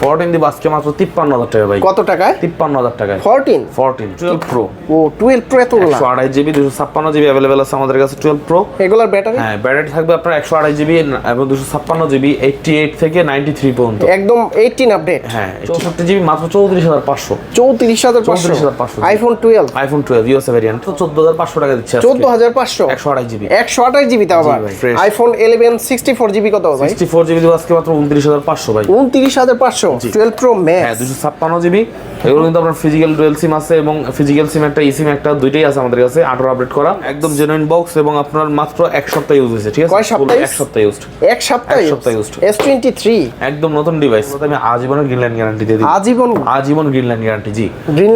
Fourteen দিব আজকে মাত্র তিপ্পান্ন হাজার টাকা ভাই। কত টাকায়? তিপ্পান্ন হাজার টাকায়। ফোরটিন? Fourteen twelve pro. ও টুয়েলভ প্রো এতগুলো একশো আড়াই জিবি দুশো ছাপ্পান্ন জিবি অ্যাভেলেবেল আছে আমাদের কাছে টুয়েলভ প্রো। এগুলার ব্যাটারি? হ্যাঁ ব্যাটারি থাকবে আপনার একশো আড়াই জিবি এবং দুশো ছাপ্পান্ন জিবি এইটটি এইট থেকে নাইনটি থ্রি পর্যন্ত। একদম এইটিন আপডেট হ্যাঁ চৌষট্টি জিবি মাত্র চৌত্রিশ হাজার পাঁচশো। চৌত্রিশ হাজার পাঁচশো? 34,500 iPhone twelve iPhone twelve USA variant তো চোদ্দ হাজার পাঁচশো টাকা দিচ্ছে চোদ্দ হাজার পাঁচশো? একশো আড়াই জিবি। একশো আঠাশ জিবি তাও আবার? IPhone eleven sixty four GB কত ভাই? সিক্সটি ফোর জিবি দিব আজকে মাত্র উনত্রিশ হাজার পাঁচশো ভাই। উনত্রিশ হাজার পাঁচশো টুয়েলভ প্রো হ্যাঁ দুশো ছাপ্পান্ন জিবি এগুলো কিন্তু আপনার ফিজিক্যাল ডুয়েল সিম আছে এবং ফিজিক্যাল সিম একটা ই সিম একটা দুইটাই আছে আমাদের কাছে আঠারো আপডেট করা। একদম জেনুইন বক্স এবং আপনার মাত্র এক সপ্তাহ ইউজ হয়েছে ঠিক আছে? কয় সপ্তাহ এক সপ্তাহ ইউজ এক সপ্তাহ এক সপ্তাহ used। এস টোয়েন্টি থ্রি একদম নতুন ডিভাইস আমি আজীবনের গ্রিনল্যান্ড গ্যারান্টি দিয়ে দিই আজীবন? আজীবন গ্রিনল্যান্ড গ্যারান্টি জি।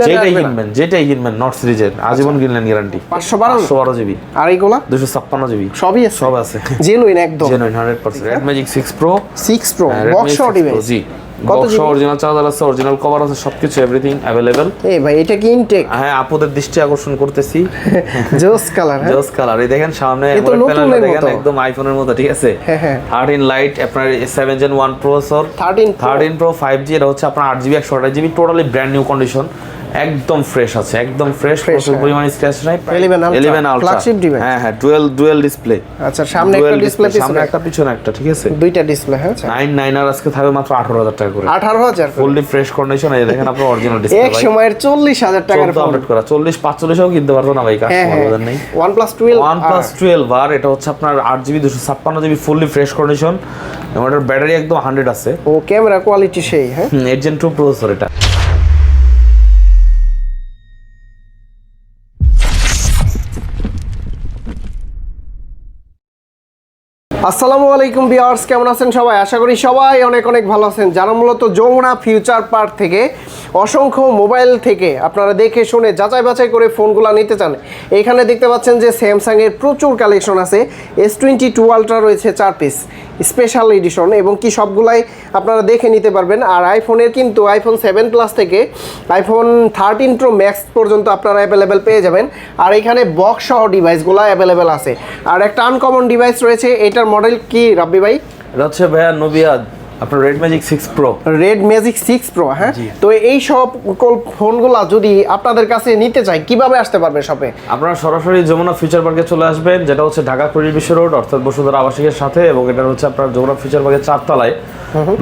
যেটাই কিনবেন যেটাই কিনবেন নট সিরিজের আজীবন গ্রিনল্যান্ড গ্যারান্টি পাঁচশো বারো? পাঁচশো বারো জিবি আর এইগুলা দুশো ছাপ্পান্ন জিবি সবই সব আছে। জেনুইন একদম। Genuine hundred percent Red Magic six pro six pro box device জি। বক্স অরিজিনাল চার্জার আছে অরিজিনাল কভার আছে সবকিছু এভরিথিং অ্যাভেলেবেল এই ভাই এটা কি ইনটেক হ্যাঁ আপুদের দৃষ্টি আকর্ষণ করতেছি। জোস কালার হ্যাঁ? জোস কালার এই দেখেন সামনে প্যানেলটা দেখেন একদম আইফোনের মতো ঠিক আছে? হ্যাঁ, হ্যাঁ। থার্টিন লাইট আপনার seven gen one processor thirteen thirteen pro five G এটা হচ্ছে আপনার আট জিবি একশো আঠাশ GB totally brand new condition একদম ফ্রেশ আছে একদম ফ্রেশ প্রচুর হ্যাঁ। পরিমাণে স্ক্র্যাচ নাই 11 Ultra, eleven ultra flagship device। হ্যাঁ হ্যাঁ ডুয়েল ডুয়েল ডিসপ্লে আচ্ছা সামনে একটা ডিসপ্লে সামনে একটা পিছনে একটা ঠিক আছে? দুইটা ডিসপ্লে হ্যাঁ নাইন নাইন আর আজকে থাকবে মাত্র আঠারো হাজার টাকা করে। আঠারো হাজার ফুললি ফ্রেশ কন্ডিশন এই দেখেন আপনার অরিজিনাল ডিসপ্লে এক সময়ের চল্লিশ হাজার টাকার ফোন আপডেট করা চল্লিশ পাঁচচল্লিশও কিনতে পারব না ভাই হ্যাঁ কাস্টমার হ্যাঁ। বাজার নেই। ওয়ান প্লাস টুয়েলভ ওয়ান আর এটা হচ্ছে আপনার আট জিবি দুশো ছাপ্পান্ন জিবি ফুললি ফ্রেশ কন্ডিশন এবং এটার ব্যাটারি একদম হান্ড্রেড আছে। ও ক্যামেরা কোয়ালিটি সেই হ্যাঁ। এজেন্ট জেন টু প্রসেসর এটা। আসসালামু আলাইকুম ভিউয়ার্স, কেমন আছেন সবাই? আশা করি সবাই অনেক অনেক ভালো আছেন। যারা মূলত যমুনা ফিউচার পার্ক থেকে অসংখ্য মোবাইল থেকে আপনারা দেখে শুনে যাচাই বাছাই করে ফোনগুলো নিতে চান, এখানে দেখতে পাচ্ছেন যে স্যামসাংয়ের প্রচুর কালেকশন আছে। এস টোয়েন্টি টু আলট্রা রয়েছে চার পিস স্পেশাল এডিশন এবং কি সবগুলাই আপনারা দেখে নিতে পারবেন। আর আইফোনের কিন্তু আইফোন সেভেন প্লাস থেকে আইফোন থার্টিন প্রো ম্যাক্স পর্যন্ত আপনারা অ্যাভেলেবেল পেয়ে যাবেন। আর এখানে বক্স সহ ডিভাইসগুলো অ্যাভেলেবেল আছে। আর একটা আনকমন ডিভাইস রয়েছে, এটার মডেল কি, রাব্বি ভাই? ভাইয়া নোবিয়া আপনার Red Magic six pro Red Magic six pro হ্যাঁ। তো এই সব ফোনগুলো যদি আপনাদের কাছে নিতে চাই কীভাবে আসতে পারবে শপে আপনারা সরাসরি যমুনা ফিউচার পার্কে চলে আসবেন যেটা হচ্ছে ঢাকা কুড়ি বিশ্ব রোড অর্থাৎ বসুন্ধরা আবাসিকের সাথে এবং এটা হচ্ছে আপনার যমুনা ফিউচার পার্কের চারতলায়।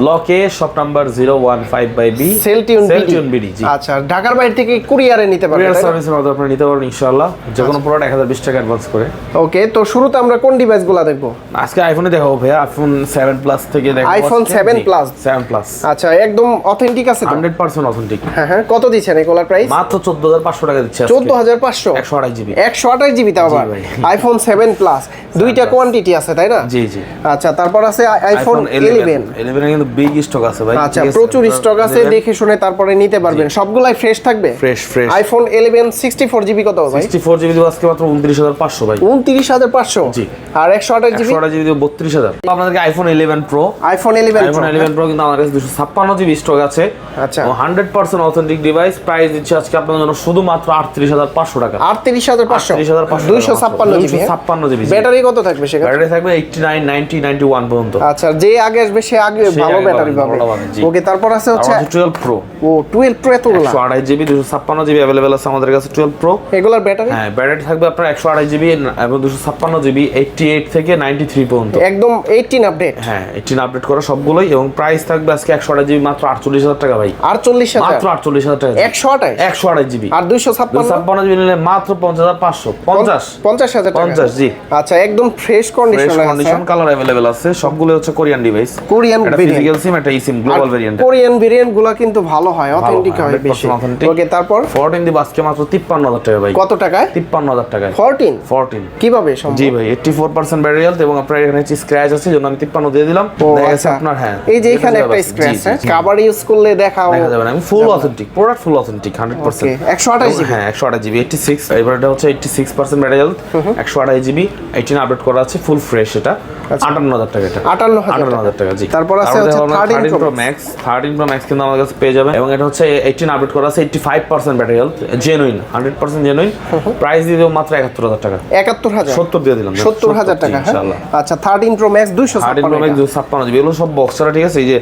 ব্লকে shop number 015 by B Celltune BD. আচ্ছা ঢাকার বাইরে থেকে কুরিয়ারে নিতে পারবেন কুরিয়ার সার্ভিসের মাধ্যমে আপনি নিতে পারবেন ইনশাআল্লাহ। যে কোনো প্রোডাক্ট 1020 টাকা অ্যাডভান্স করে। ওকে তো শুরুতে আমরা কোন ডিভাইসগুলো দেখব? আজকে আইফোনে দেখাবো ভাই আইফোন 7 প্লাস থেকে দেখব আইফোন 7 প্লাস 7 প্লাস আচ্ছা একদম অথেন্টিক আছে তো? 100% অথেন্টিক হ্যাঁ হ্যাঁ কত দিচ্ছেন এগুলোর প্রাইস মাত্র 14500 টাকা দিচ্ছে 14500 128 জিবি। 128 জিবি তাও আবার? আইফোন সেভেন প্লাস দুইটা কোয়ান্টিটি আছে তাই না? জি জি। আচ্ছা তারপর আছে আইফোন 11 11 এখানে কিন্তু বিগ স্টক আছে ভাই আচ্ছা প্রচুর স্টক আছে দেখে শুনে তারপরে নিতে পারবেন। সবগুলাই ফ্রেশ থাকবে? ফ্রেশ ফ্রেশ আইফোন 11 কত ভাই? দিব আজকে মাত্র 29500 ভাই। 29500 জি। আর 128 জিবি 128 32000 আপনাদেরকে iPhone 11 pro iPhone 11 iPhone 11 pro কিন্তু জিবি স্টক আছে। আচ্ছা। 100% অথেন্টিক ডিভাইস প্রাইস আজকে আপনাদের জন্য শুধুমাত্র 38500 টাকা। 38500 38500 ব্যাটারি কত থাকবে সেখানে ব্যাটারি থাকবে 89 90 91 পর্যন্ত। আচ্ছা যে আগে আসবে সে আগে ভালো ব্যাটারি পাবে। ওকে তারপর আছে হচ্ছে টুয়েলভ প্রো ও টুয়েলভ প্রো এতগুলা? একশো আড়াই জিবি দুশো ছাপ্পান্ন জিবি অ্যাভেলেবেল আছে আমাদের কাছে টুয়েলভ প্রো এগুলার ব্যাটারি হ্যাঁ ব্যাটারি থাকবে আপনার একশো আড়াই জিবি এবং দুশো ছাপ্পান্ন জিবি এইটটি এইট থেকে নাইনটি থ্রি পর্যন্ত। একদম এইটিন আপডেট হ্যাঁ এইটিন আপডেট করা সবগুলোই এবং প্রাইস থাকবে আজকে একশো আড়াই জিবি মাত্র আটচল্লিশ হাজার টাকা ভাই। আর চল্লিশ হাজার? মাত্র আটচল্লিশ হাজার টাকা একশো আঠাশ? একশো আড়াই জিবি আর দুইশো ছাপ্পান্ন? ছাপ্পান্ন জিবি নিলে মাত্র পঞ্চাশ হাজার পাঁচশো। পঞ্চাশ। পঞ্চাশ হাজার টাকা। পঞ্চাশ, জি। আচ্ছা একদম fresh fresh condition condition colour available আছে। সবগুলো হচ্ছে Korean device Korean. Physical SIM একটা e SIM global variant Korean ভেরিয়েন্টগুলা কিন্তু ভালো হয় অথেন্টিক হয় বেশি। ওকে তারপর? ফোরটিন দিব আজকে মাত্র তিপ্পান্ন হাজার টাকা ভাই। কত টাকায়? তিপ্পান্ন হাজার টাকায়। ফোরটিন ফোরটিন কীভাবে সম্ভব? জি ভাই eighty four percent battery health এবং আপনার এখানে স্ক্র্যাচ আছে জন্য আমি তিপ্পান্ন দিয়ে দিলাম। দেখা আচ্ছা। আপনার হ্যাঁ। এই যে এখানে একটা স্ক্র্যাচ জি, জি। ইউজ করলে দেখাও দেখা যাবে আমি full authentic product full authentic hundred percent Okay, 128 GB? হ্যাঁ একশো আঠাশ জিবি এইটটি সিক্স এবার এটা হচ্ছে eighty six percent battery health একশো আঠাশ জিবি এইটিন আপডেট করা আছে ফুল ফ্রেশ এটা। আটান্ন হাজার টাকা এটা। আটান্ন আটান্ন হাজার টাকা জি। তারপর আছে thirteen thirteen pro max thirteen pro max কিন্তু আমাদের কাছে পেয়ে যাবেন এবং এটা হচ্ছে এইটিন আপডেট করা আছে eighty five percent battery health genuine hundred percent genuine price দিয়ে দেবো মাত্র একাত্তর হাজার টাকা। একাত্তর হাজার। সত্তর দিয়ে দিলাম সত্তর হাজার টাকা হ্যাঁ? আচ্ছা থার্টিন প্রো ম্যাক্স দুইশো থার্টিন প্রো ম্যাক্স দুশো ছাপ্পান্ন জিবি এগুলো সব বক্স ছাড়া ঠিক আছে? এই যে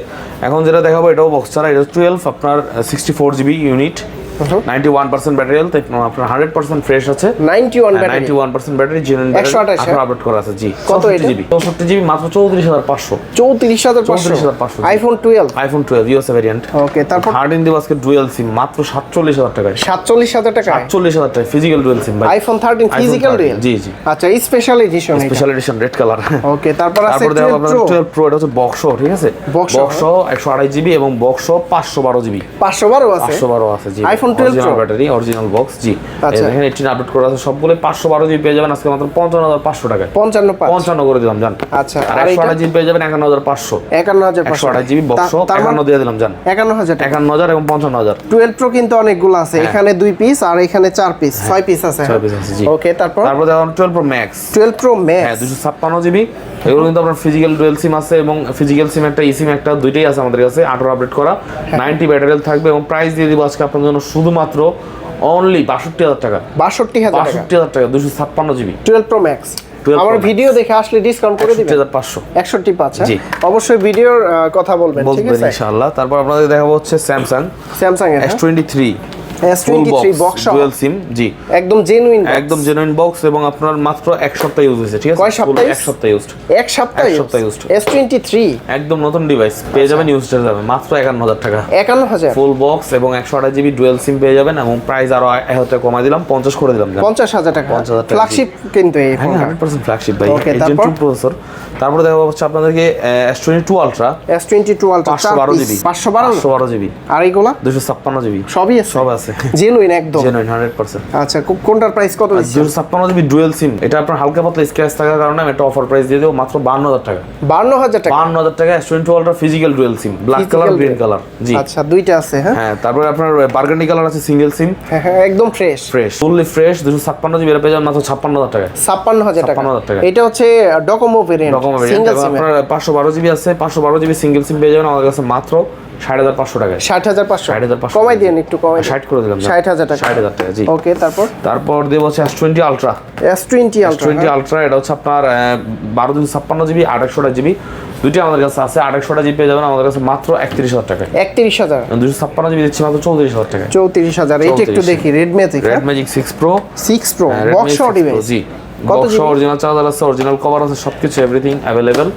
এখন যেটা দেখাবো এটাও বক্স ছাড়া এটা টুয়েলভ আপনার sixty four GB unit ninety one percent battery health আপনার হান্ড্রেড পার্সেন্ট ফ্রেশ আছে। Ninety one ninety one percent battery genuine 128 হ্যাঁ? আপডেট করা আছে জি। কত জিবি। চৌষট্টি জিবি মাত্র চৌত্রিশ হাজার পাঁচশো। চৌত্রিশ হাজার পাঁচশো। IPhone twelve iPhone twelve USA variant okay তারপর? থার্টিন দিব আজকে ডুয়েল সিম মাত্র সাতচল্লিশ হাজার টাকায়। সাতচল্লিশ হাজার টাকা সাতচল্লিশ হাজার টাকা physical dual SIM iPhone thirteen physical 13 জি জি। আচ্ছা special edition special edition red colour okay তারপর আছে তারপর দেখো আপনার টুয়েলভ প্রো এটা হচ্ছে বক্স ঠিক আছে? বক্স একশো আড়াই জিবি এবং বক্স পাঁচশো বারো জিবি। পাঁচশো বারো আছে? পাঁচশো বারো আছে জি। iPhone 12 original Pro? Battery original box জি। আচ্ছা। আপডেট করা আছে সবগুলো পাঁচশো বারো জিবি পেয়ে যাবেন আজকে মাত্র পঞ্চান্ন হাজার পাঁচশো টাকায়। পঞ্চান্ন পাঁচ। পঞ্চান্ন করে দিলাম জান। আচ্ছা, আর আর একশো এটা? আড়াই জিবি পেয়ে যাবেন একান্ন হাজার পাঁচশো। একান্ন হাজার একশো পাঁচশো আড়াই জিবি বক্স তা- তার একান্ন মানে দিয়ে দিলাম জান। একান্ন হাজার টাকা। একান্ন হাজার এবং পঞ্চান্ন হাজার। টুয়েলভ প্রো কিন্তু অনেকগুলো আছে। এখানে দুই পিস আর এখানে চার পিস ছয় পিস আছে হ্যাঁ। ছয় piece আছে, জি। ওকে তারপর? তারপর দেখুন twelve pro max twelve pro হ্যাঁ ম্যাক্স দুশো ছাপ্পান্ন জিবি এগুলো কিন্তু আপনার ফিজিক্যাল ডুয়েল সিম আছে এবং ফিজিক্যাল সিম একটা ই সিম একটা দুইটাই আছে আমাদের কাছে আঠারো আপডেট করা। নাইনটি ব্যাটারি থাকবে এবং প্রাইস দিয়ে দিব আজকে আপনার জন্য শুধুমাত্র অনলি বাষট্টি হাজার টাকা। বাষট্টি হাজার বাষট্টি হাজার টাকা দুশো ছাপ্পান্ন জিবি। টুয়েলভ প্রো ম্যাক্স 12 আমার ভিডিও দেখে আসলে ডিসকাউন্ট করে দিবেন। হাজার পাঁচশো। একষট্টি পাঁচ হ্যাঁ? জি। অবশ্যই ভিডিওর কথা বলবেন ঠিক আছে? ইনশাআল্লাহ। তারপর আপনাদের দেখাবো হচ্ছে স্যামসাং স্যামসাং এর S twenty three S twenty three box dual SIM জি। একদম জেনুইন একদম জেনুইন বক্স এবং আপনার মাত্র এক সপ্তাহ ইউজ হয়েছে ঠিক আছে? কয় সপ্তাহ এক সপ্তাহ ইউজড এক সপ্তাহ এক সপ্তাহ used। এস একদম নতুন ডিভাইস পেয়ে যাবেন ইউজ যাবে মাত্র একান্ন হাজার টাকা। একান্ন হাজার? ফুল বক্স এবং একশো আঠাশ জিবি ডুয়েল সিম পেয়ে যাবেন এবং প্রাইস আরও এক হাজার কমাই দিলাম পঞ্চাশ করে দিলাম জান। পঞ্চাশ হাজার টাকা। 50,000 টাকা, ফ্ল্যাগশিপ কিন্তু এই হ্যাঁ ফ্ল্যাগশিপ ভাই। প্রসেসর তারপরে? দেখা হচ্ছে আপনাদেরকে S twenty two ultra S twenty two ultra বারো জিবি পাঁচশো বারো? পাঁচশো বারো জিবি আর এইগুলা? দুশো ছাপ্পান্ন জিবি সবই সব আছে। জেনুইন একদম। জেনুইন হান্ড্রেড পার্সেন্ট আচ্ছা কোনটার প্রাইস কত জিবি ডুয়েল সিম এটা আপনার হালকা পাতলা স্ক্র্যাচ থাকার কারণে আমি একটা অফার প্রাইস দিয়ে দেবো মাত্র বান্ন হাজার টাকা। বান্ন হাজার টাকা? বান্ন হাজার টাকা S twenty physical dual SIM black colour green colour জি। আচ্ছা দুইটা আছে হ্যাঁ? হ্যাঁ তারপরে আপনার বার্গান্ডি কালার আছে সিঙ্গেল সিম হ্যাঁ হ্যাঁ একদম ফ্রেশ ফ্রেশ ফুললি ফ্রেশ দুশো ছাপ্পান্ন জিবি এটা পেয়ে যাবেন মাত্র ছাপ্পান্ন হাজার টাকা ছাপ্পান্ন হাজার টাকা। 56,000 টাকা। এটা হচ্ছে ডকোমো ভেরিয়েন্ট সিঙ্গেল সিম আপনার পাঁচশো বারো জিবি আছে পাঁচশো বারো জিবি সিঙ্গেল সিম পেয়ে যাবেন আমাদের কাছে মাত্র ষাট হাজার পাঁচশো টাকায়। ষাট হাজার পাঁচশো? 60,500 কমাই দিন একটু কমাই ষাট করে দিলাম ষাট হাজার টাকা। ষাট হাজার টাকা জি। ওকে তারপর? তারপর দেবো হচ্ছে S twenty ultra S twenty ultra twenty ultra এটা হচ্ছে আপনার বারো দুশো ছাপ্পান্ন জিবি আঠাশশোটা জিবি। দুইটি আমাদের কাছে আছে আঠাশশোটা জিবি পেয়ে যাবেন আমাদের কাছে মাত্র একত্রিশ হাজার টাকায়। একত্রিশ হাজার। দুশো ছাপ্পান্ন জিবি দিচ্ছি মাত্র চৌত্রিশ হাজার টাকায়। চৌত্রিশ হাজার। এটা একটু দেখি Red Magic Red Magic six pro six pro box device জি। বক্স? অরিজিনাল চার্জার আছে অরিজিনাল কভার আছে সবকিছু এভরিথিং অ্যাভেলেবেল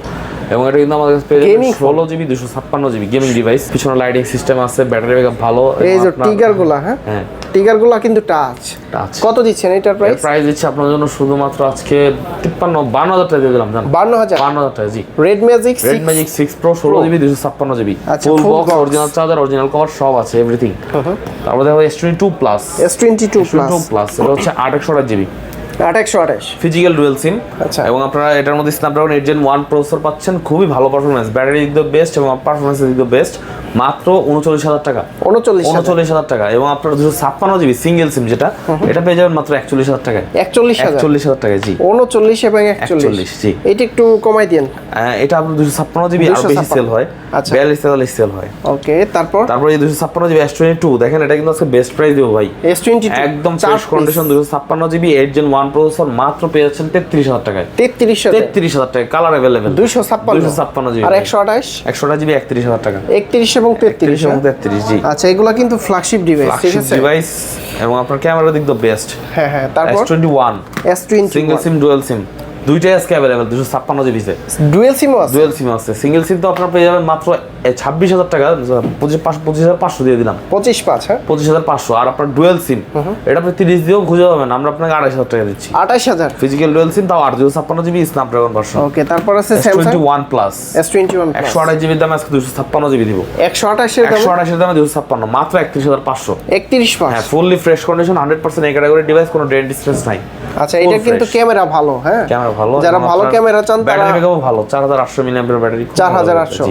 এবং এটা কিন্তু আমাদের কাছে পেয়ে যাবেন ষোলো জিবি দুশো ছাপ্পান্ন জিবি গেমিং ডিভাইস পিছনে লাইটিং সিস্টেম আছে ব্যাটারি ব্যাকআপ ভালো এই যে টিগারগুলা হ্যাঁ? হ্যাঁ। টিগারগুলা কিন্তু টাচ টাচ কত দিচ্ছেন এটার প্রাইস প্রাইস দিচ্ছে আপনার জন্য শুধুমাত্র আজকে তিপ্পান্ন বান্ন হাজার টাকা দিয়ে দিলাম জান। বান্ন হাজার? বান্ন হাজার টাকা জি। Red Magic Red Magic six pro ষোলো জিবি দুশো ছাপ্পান্ন GB. Full box original charger original cover সব আছে এভরিথিং তারপরে দেখো S twenty two plus S twenty two plus two plus এটা হচ্ছে আঠাশশো জিবি। আঠাশশো আঠাশ ফিজিক্যাল ডুয়েল সিম আচ্ছা। এবং আপনারা এটার মধ্যে Snapdragon eight gen one processor পাচ্ছেন খুবই ভালো পারফরমেন্স ব্যাটারি দিক দিয়ে বেস্ট এবং দিক দিয়ে বেস্ট মাত্র উনচল্লিশ হাজার টাকা। উনচল্লিশ উনচল্লিশ হাজার টাকা। এবং আপনার দুশো ছাপ্পান্ন জিবি সিঙ্গেল সিম যেটা এটা পেয়ে যাবেন মাত্র একচল্লিশ হাজার টাকায়। একচল্লিশ একচল্লিশ হাজার টাকায় জি। উনচল্লিশ এবং একচল্লিশ। জি। এটা একটু কমাই দিন এটা আপনার দুশো ছাপ্পান্ন জিবি আর বেশি সেল হয়। আচ্ছা। বিয়াল্লিশ তেতাল্লিশ সেল হয়। ওকে তারপর? তারপরে এই দুশো ছাপ্পান্ন জিবি এস টোয়েন্টি টু দেখেন এটা কিন্তু আজকে বেস্ট প্রাইস দেবো ভাই। এস টোয়েন্টি একদম ফ্রেশ কন্ডিশন দুশো ছাপ্পান্ন GB eight gen one processor মাত্র পেয়ে যাচ্ছেন তেত্রিশ হাজার টাকায়। তেত্রিশ তেত্রিশ হাজার টাকা কালার অ্যাভেলেবেল দুইশো ছাপ্পান্ন। দুশো ছাপ্পান্ন জিবি। আর একশো আঠাশ? একশো আঠাশ জিবি একত্রিশ হাজার টাকা। একত্রিশ এবং তেত্রিশ এবং তেত্রিশ জি। আচ্ছা এগুলো কিন্তু ফ্ল্যাগশিপ ডিভাইস ফ্ল্যাগশিপ ডিভাইস এবং আপনার ক্যামেরা দিক দ্য বেস্ট হ্যাঁ হ্যাঁ তারপর? S twenty one S twenty single SIM dual SIM দুইটাই আজকে অ্যাভেলেবেল দুশো ছাপ্পান্ন জিবিতে ডুয়েল সিমও আছে। ডুয়েল সিম আছে। সিঙ্গেল সিম তো আপনার পেয়ে যাবেন মাত্র ছাব্বিশ হাজার টাকা পঁচিশ পাঁচ পঁচিশ হাজার পাঁচশো দিয়ে দিলাম। পঁচিশ পাঁচ হ্যাঁ? পঁচিশ হাজার পাঁচশো। আর আপনার ডুয়েল সিম এটা আপনি তিরিশ দিয়েও খুঁজে পাবেন। আমরা আপনাকে আড়াইশ হাজার টাকা দিচ্ছি। আঠাশ হাজার? ফিজিক্যাল ডুয়েল সিম তাও আট দুশো ছাপ্পান্ন জিবি স্ন্যাপড্রাগন ভার্সন ওকে তারপর আছে twenty one plus S twenty one একশো আড়াই জিবির দামে আজকে দুশো ছাপ্পান্ন জিবি দিব। একশো আঠাশের একশো আঠাশের দামে দুশো ছাপ্পান্ন মাত্র একত্রিশ হাজার পাঁচশো। একত্রিশ পাঁচ। হ্যাঁ fully fresh condition hundred percent এই ক্যাটাগরি ডিভাইস কোনো ডেন্ট ডিস্টেন্স নাই। আচ্ছা এটা কিন্তু ক্যামেরা ভালো হ্যাঁ? ক্যামেরা ভালো যারা ভালো ক্যামেরা চান তারা ব্যাটারি ভালো চার হাজার আটশো মিলিয়ামের ব্যাটারি চার হাজার আটশো।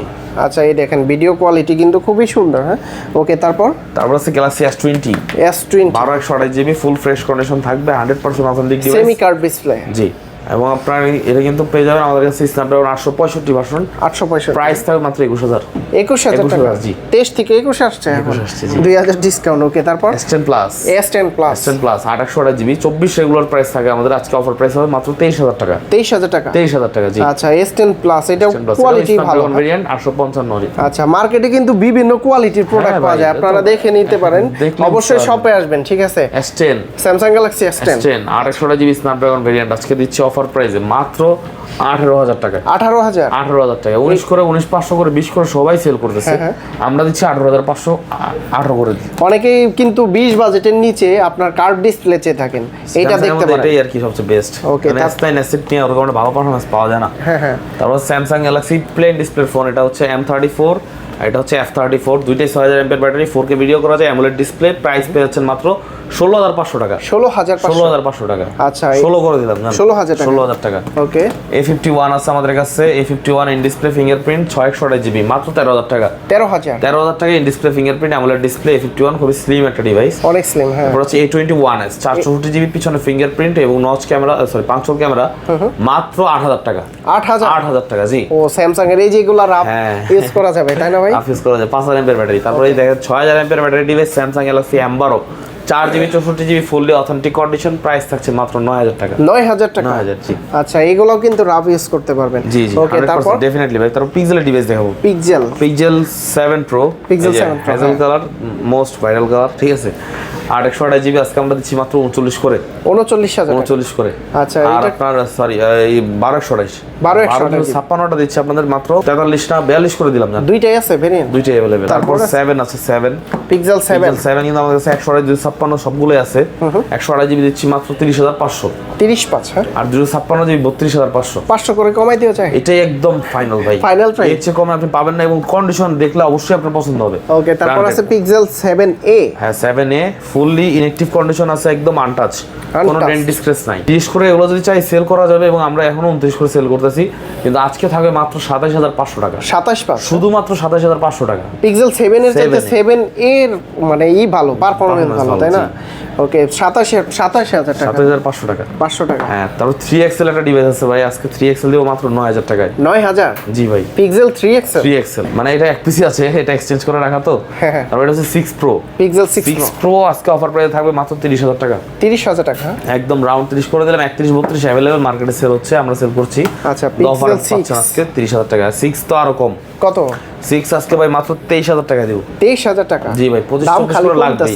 আচ্ছা এই দেখেন ভিডিও কোয়ালিটি কিন্তু খুবই সুন্দর হ্যাঁ? ওকে তারপর? তারপর আছে Galaxy S twenty S twenty বারো একশো আড়াই জিবি ফুল ফ্রেশ কন্ডিশন থাকবে hundred percent authentic semi device curve display জি। এবং আপনার এটা কিন্তু পেয়ে যাবেন আমাদের কাছে স্ন্যাপড্রাগন আটশো পঁয়ষট্টি ভার্সন আটশো পঁয়ষট্টি। প্রাইস থাকবে মাত্র একুশ হাজার। একুশ হাজার টাকা। জি। তেইশ থেকে একুশ আসছে দুই হাজার ডিসকাউন্ট ওকে তারপর? S ten plus S ten plus ten plus আঠাশশো আঠাশ জিবি চব্বিশ রেগুলার প্রাইস থাকে আমাদের। আজকে অফার প্রাইস হবে মাত্র তেইশ হাজার টাকা। তেইশ হাজার টাকা। তেইশ হাজার টাকা জি। আচ্ছা এস টেন প্লাস এটা কোয়ালিটি ভালো। ভেরিয়েন্ট আটশো পঞ্চান্ন আচ্ছা মার্কেটে কিন্তু বিভিন্ন কোয়ালিটির প্রোডাক্ট হ্যাঁ পাওয়া যায়। আপনারা দেখে নিতে পারেন। অবশ্যই শপে আসবেন ঠিক আছে? S ten Samsung Galaxy S ten S ten GB Snapdragon variant আজকে দিচ্ছি অফার প্রাইসে মাত্র আঠারো হাজার টাকা। আঠারো হাজার? আঠারো হাজার টাকা। উনিশ করে উনিশ পাঁচশো করে বিশ করে সবাই সেল করতেছে। হ্যাঁ, আমরা দিচ্ছি আঠারো হাজার পাঁচশো আঠারো করে দিই অনেকেই কিন্তু বিশ বাজেটের নিচে আপনার কার্ড ডিসপ্লে চেয়ে থাকেন। এর দেখতে পারেন। এটাই আর কি সবচেয়ে বেস্ট তার- S9 S8 নিয়ে ওরকম ভালো পারফরমেন্স পাওয়া যায় না। হ্যাঁ হ্যাঁ। তারপর Samsung Galaxy plain display phone এটা হচ্ছে এম থার্টি ফোর এটা হচ্ছে এফ থার্টি ফোর দুইটাই ছয় হাজার এমপের ব্যাটারি ফোর কে ভিডিও করা যায় অ্যামোলেড ডিসপ্লে প্রাইস পেয়ে যাচ্ছেন মাত্র ষোলো হাজার পাঁচশো টাকা। ষোলো হাজার ষোলো হাজার পাঁচশো টাকা। আচ্ছা, ষোলো করে দিলাম। 16,000 টাকা। ষোলো হাজার টাকা। ওকে। এ ফিফটি ওয়ান আছে আমাদের কাছে A fifty one in display fingerprint ছয় একশো জিবি মাত্র তেরো হাজার টাকা। তেরো হাজার। তেরো হাজার টাকা in display fingerprint AMOLED display A fifty one খুবই স্লিম একটা ডিভাইস অনেক স্লিম হ্যাঁ। তারপর হচ্ছে এ টোয়েন্টি ওয়ান এস চার চৌষট্টি জিবি পিছনে ফিঙ্গারপ্রিন্ট এবং নচ ক্যামেরা সরি পাঁচশো ক্যামেরা মাত্র আট হাজার টাকা। আট হাজার। আট হাজার টাকা জি। ও স্যামসাং এর এই যেগুলো রাফ। ইউজ করা যাবে তাই না ভাই? আফিস করা যায় পাঁচ হাজার এমপের ব্যাটারি তারপরে দেখেন ছয় হাজার এমপের battery device Samsung Galaxy M বারো চার জিবি চৌষট্টি GB fully authentic condition price থাকছে মাত্র নয় হাজার টাকা। নয় হাজার টাকা? নয় হাজার জি। আচ্ছা এগুলোও কিন্তু রাফ ইউজ করতে পারবেন। জি জি ওকে তারপর? ডেফিনেটলি ভাই তারপর পিক্সেলের ডিভাইস দেখাবো। Pixel Pixel seven pro Pixel seven pro. Colour most viral colour ঠিক আছে? আট একশো আঠাশ জিবি আজকে আমরা দিচ্ছি মাত্র উনচল্লিশ করে। উনচল্লিশ হাজার উনচল্লিশ করে। আচ্ছা, আর আপনার সরি এই বারো একশো আঠাশ 1228 ছাপ্পান্নটা দিচ্ছি আপনাদের মাত্র। তেতাল্লিশ না বিয়াল্লিশ করে দিলাম জান। দুইটাই আছে ভেরিয়েন্ট দুইটাই অ্যাভেলেবেল তারপর সেভেন আছে সেভেন পিক্সেল সেভেন সেভেন কিন্তু আমাদের কাছে একশো আড়াই দুশো ছাপ্পান্ন সবগুলোই আছে। একশো আড়াই জিবি দিচ্ছি মাত্র তিরিশ হাজার পাঁচশো। তিরিশ পাঁচ হ্যাঁ? আর দুশো ছাপ্পান্ন জিবি বত্রিশ হাজার পাঁচশো। পাঁচশো করে কমাই দিও চাই। এটাই একদম ফাইনাল ভাই। Final price? এর চেয়ে কমে আপনি পাবেন না এবং কন্ডিশন দেখলে অবশ্যই আপনার পছন্দ হবে। ওকে তারপর। আছে পিক্সেল সেভেন এ হ্যাঁ seven A fully inactive condition আছে একদম আনটাচ কোনো ডেন্ট ডিসক্রেস নাই। তিরিশ করে এগুলো যদি চাই সেল করা যাবে এবং আমরা এখনও উনত্রিশ করে সেল করতেছি। কিন্তু আজকে থাকবে মাত্র সাতাশ হাজার পাঁচশো টাকা। সাতাশ শুধুমাত্র সাতাশ হাজার পাঁচশো টাকা। পিক্সেল সেভেন এর চাইতে 7 সেভেন এর মানে ই ভালো পারফরমেন্স ভালো তাই না? ওকে সাতাশ সাতাশ হাজার টাকা। সাতাশ হাজার পাঁচশো টাকা। পাঁচশো টাকা। হ্যাঁ তারপর থ্রি এক্সেল একটা ডিভাইস আছে ভাই আজকে থ্রি এক্সেল দিব মাত্র নয় হাজার টাকায়। নয় হাজার? জি ভাই। Pixel three XL three XL মানে এটা এক পিসি আছে এটা এক্সচেঞ্জ করে রাখা তো। হ্যাঁ, হ্যাঁ। তারপর এটা হচ্ছে six pro Pixel six six pro আজকে অফার প্রাইস থাকবে মাত্র তিরিশ হাজার টাকা। তিরিশ হাজার টাকা? একদম রাউন্ড তিরিশ করে দিলাম একত্রিশ বত্রিশ অ্যাভেলেবেল মার্কেটে সেল হচ্ছে আমরা সেল করছি। আচ্ছা, আজকে তিরিশ হাজার টাকা। সিক্স তো আরও কম। কত? সিক্স আজকে ভাই মাত্র তেইশ হাজার টাকা দিব। তেইশ হাজার টাকা? জি ভাই, 25 দাম 24 খালি করে লাগবেই।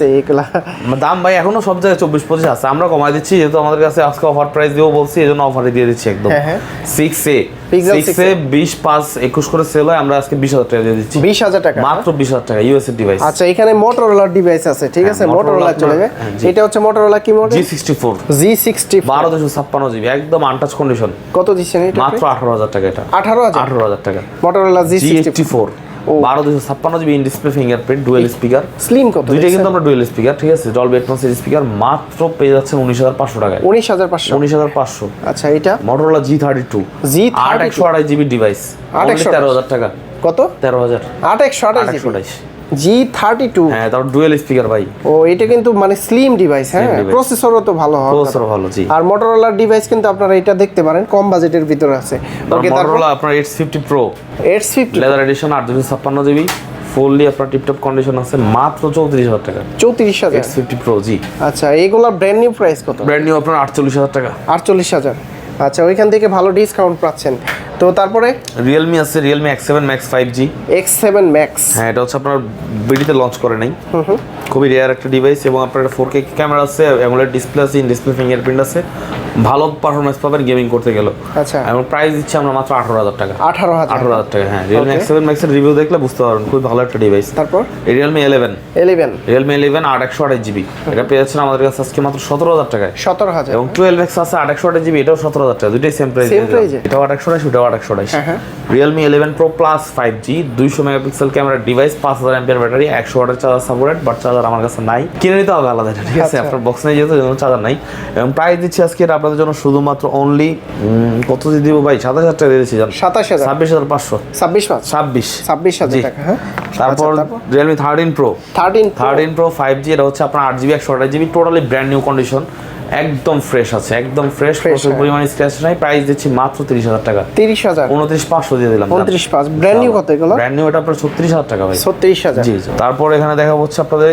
দাম ভাই এখনও সব জায়গায় চব্বিশ পঁচিশ আছে। আমরা কমাই দিচ্ছি যেহেতু আমাদের কাছে আজকে অফার প্রাইস দিয়েও বলছি এই জন্য অফারে দিয়ে দিচ্ছি একদম। হ্যাঁ, হ্যাঁ। সিক্স এ সিক্স এ বিশ পাঁচ একুশ করে সেল হয় আমরা আজকে বিশ হাজার টাকা দিয়ে দিচ্ছি। বিশ হাজার টাকা? মাত্র বিশ হাজার টাকা ডিভাইস আচ্ছা এখানে মোটরোলার ডিভাইস আছে ঠিক আছে? হ্যাঁ, মোটরোলা চলে যায় হ্যাঁ, এটা হচ্ছে মোটরোলা কি model G sixty four G sixty বারো দুশো ছাপ্পান্ন জিবি একদম আনটাচ কন্ডিশন কত দিচ্ছেন এটা মাত্র আঠারো হাজার টাকা এটা। আঠারো হাজার? আঠারো হাজার টাকা। মোটরোলা জি সিক্সটি ফোর বারো দুশো ছাপ্পান্ন GB display fingerprint dual speaker slim কত দুইটা কিন্তু আমরা ডুয়েল স্পিকার ঠিক আছে? ডলবি অ্যাটমসের স্পিকার মাত্র পেয়ে যাচ্ছে উনিশ হাজার পাঁচশো টাকায়। উনিশ হাজার পাঁচশো। উনিশ হাজার পাঁচশো। আচ্ছা এটা Motorola G thirty two G আট একশো আড়াই জিবি ডিভাইস আট একশো তেরো হাজার টাকা। কত? তেরো হাজার। আট একশো আঠাশ আট একশো আঠাইশ জি থার্টি টু হ্যাঁ তারপর ডুয়েল স্পিকার ভাই। ও এটা কিন্তু মানে স্লিম ডিভাইস হ্যাঁ? প্রসেসরও তো ভালো হবে প্রসেসর ভালো জি। আর মোটরোলার ডিভাইস কিন্তু আপনারা এটা দেখতে পারেন কম বাজেটের ভিতরে আছে। ওকে মটোরোলা আপনার eight fifty pro eights fifty leather edition আট দুশো ছাপ্পান্ন জিবি ফুললি আপনার টিপটপ কন্ডিশন আছে মাত্র চৌত্রিশ হাজার টাকা। চৌত্রিশ হাজার? ফিফটি প্রো জি। আচ্ছা এইগুলা ব্র্যান্ড নিউ প্রাইস কত? ব্র্যান্ড নিউ আপনার আটচল্লিশ হাজার টাকা। আটচল্লিশ হাজার। আচ্ছা ওইখান থেকে ভালো ডিসকাউন্ট পাচ্ছেন। তো তারপরে? রিয়েলমি আছে Realme X seven Max five G X seven Max হ্যাঁ এটা হচ্ছে আপনার বিডিতে লঞ্চ করে নাই। খুবই রেয়ার একটা ডিভাইস এবং আপনার ফোর কে ক্যামেরা আছে অ্যামোলেড ডিসপ্লে আছে ইন ডিসপ্লে ফিঙ্গারপ্রিন্ট আছে। ভালো পারফরমেন্স পাবেন গেমিং করতে গেল আচ্ছা। এবং প্রাইস দিচ্ছি আমরা মাত্র আঠারো হাজার টাকা। আঠারো হাজার। আঠারো হাজার টাকা হ্যাঁ। রিয়েলমি. এক্স সেভেন ম্যাক্সের রিভিউ দেখলে বুঝতে পারবেন খুবই ভালো একটা ডিভাইস তারপর? Realme eleven eleven Realme eleven আট একশো আঠাশ জিবি এটা পেয়ে যাচ্ছেন আমাদের কাছে আজকে মাত্র সতেরো হাজার টাকায়। সতেরো হাজার। এবং টুয়েলভ এক্স আছে আট একশো আঠাশ জিবি এটাও সতেরো হাজার টাকা। দুইটাই সেম প্রাইস? এটাও আট একশো আঠাশ ওটাও আট একশো আঠাশ। Realme eleven pro plus five G দুইশো মেগাপিক্সেল ক্যামেরা ডিভাইস পাঁচ হাজার এমপিয়ার ব্যাটারি একশো ওয়াটের চার্জার সাপোর্টেড বাট চার্জার আমার কাছে নাই। কিনে নিতে হবে আলাদা ঠিক আছে? আচ্ছা। আপনার বক্স নেই যেহেতু চার্জার নাই। এবং প্রাইস দিচ্ছি আজকে এটা আপনাদের জন্য শুধুমাত্র অনলি কত দিয়ে দিব ভাই? সাতাশ হাজার টাকা দিয়ে দিচ্ছি জান। সাতাশ হাজার। ছাব্বিশ হাজার পাঁচশো। ছাব্বিশ ছাব্বিশ। ছাব্বিশ হাজার টাকা হ্যাঁ? তারপর Realme thirteen pro thirteen thirteen pro five G এটা হচ্ছে আপনার আট জিবি একশো আঠাশ GB totally brand new condition একদম ফ্রেশ আছে একদম ফ্রেশ প্রচুর হ্যাঁ। পরিমাণে স্ক্র্যাচ নাই প্রাইস দিচ্ছি মাত্র তিরিশ হাজার টাকা। তিরিশ হাজার। উনত্রিশ পাঁচশো দিয়ে দিলাম উনত্রিশ পাঁচ। ব্র্যান্ড নিউ কত এগুলো? ব্র্যান্ড নিউ এটা আপনার ছত্রিশ হাজার টাকা ভাই। ছত্রিশ হাজার। জি তারপর এখানে দেখা হচ্ছে আপনাদের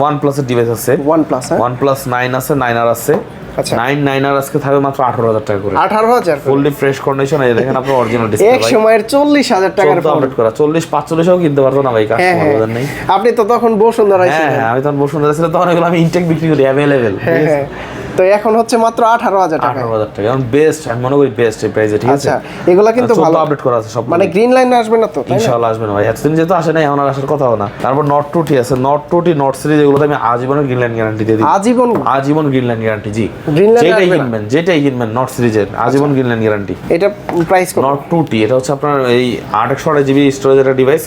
ওয়ান প্লাসের ডিভাইস আছে। One plus one plus nine আছে নাইন আর আছে। নাইন নাইন আর আজকে থাকবে মাত্র আঠারো হাজার টাকা করে। আঠারো হাজার ফুললি ফ্রেশ কন্ডিশন এই দেখেন আপনার অরিজিনাল এক সময়ের চল্লিশ হাজার টাকার আপডেট করা। চল্লিশ পাঁচচল্লিশও কিনতে পারতো না ভাই হ্যাঁ কাস্টমার হ্যাঁ নেই। আপনি তো তখন বসুন্ধরা হ্যাঁ হ্যাঁ আমি তখন বসুন্ধরা ছিল তখন এগুলো আমি ইনটেক বিক্রি করি অ্যাভেলেবেল হ্যাঁ। তো এখন হচ্ছে মাত্র আঠারো হাজার টাকা আঠারো হাজার টাকা। বেস্ট আমি মনে করি বেস্ট এই প্রাইসে ঠিক আছে? আচ্ছা এগুলা কিন্তু ভালো। আপডেট করা আছে সব মানে গ্রিন লাইন আসবে না তো ইনশাআল্লাহ আসবে না ভাই। এতদিন যেহেতু আসে নাই এখন আর আসার কথাও না। তারপর নট টু টি আছে। Nord two T Nord series এগুলোতে আমি আজীবনের গ্রিনল্যান্ড গ্যারান্টি দিয়ে দিই। আজীবন? আজীবন গ্রিনল্যান্ড গ্যারান্টি জি। Greenland যেটাই আসবে না? কিনবেন যেটাই কিনবেন নট সিরিজের আজীবন গ্রিনল্যান্ড গ্যারান্টি এটা প্রাইস কত? নট টু টি এটা হচ্ছে আপনার এই আট একশো আড়াই জিবি স্টোরেজ একটা ডিভাইস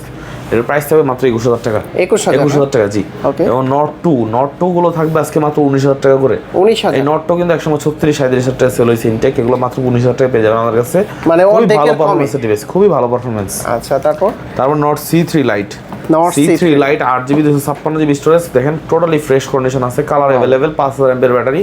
এর প্রাইস থাকবে মাত্র একুশ হাজার টাকা। একুশ একুশ হাজার টাকা জি. এবং নট টু নট টু গুলো থাকবে আজকে মাত্র উনিশ হাজার টাকা করে। উনিশ এই হাজার নট টু কিন্তু একসময় ছত্রিশ সাঁত্রিশ হাজার টাকা সেল হয়েছে ইনটেক এগুলো মাত্র উনিশ হাজার টাকা পেয়ে যাবেন আমাদের কাছে। মানে ভালো কমে। পারফরমেন্সের ডিভাইস খুবই ভালো পারফরমেন্স আচ্ছা তারপর? তারপর Nord C three lite C C3 three lite আট জিবি দুশো ছাপ্পান্ন জিবি স্টোরেজ দেখেন টোটালি ফ্রেশ কন্ডিশন আছে কালার অ্যাভেলেবেল পাঁচ হাজার এমপের ব্যাটারি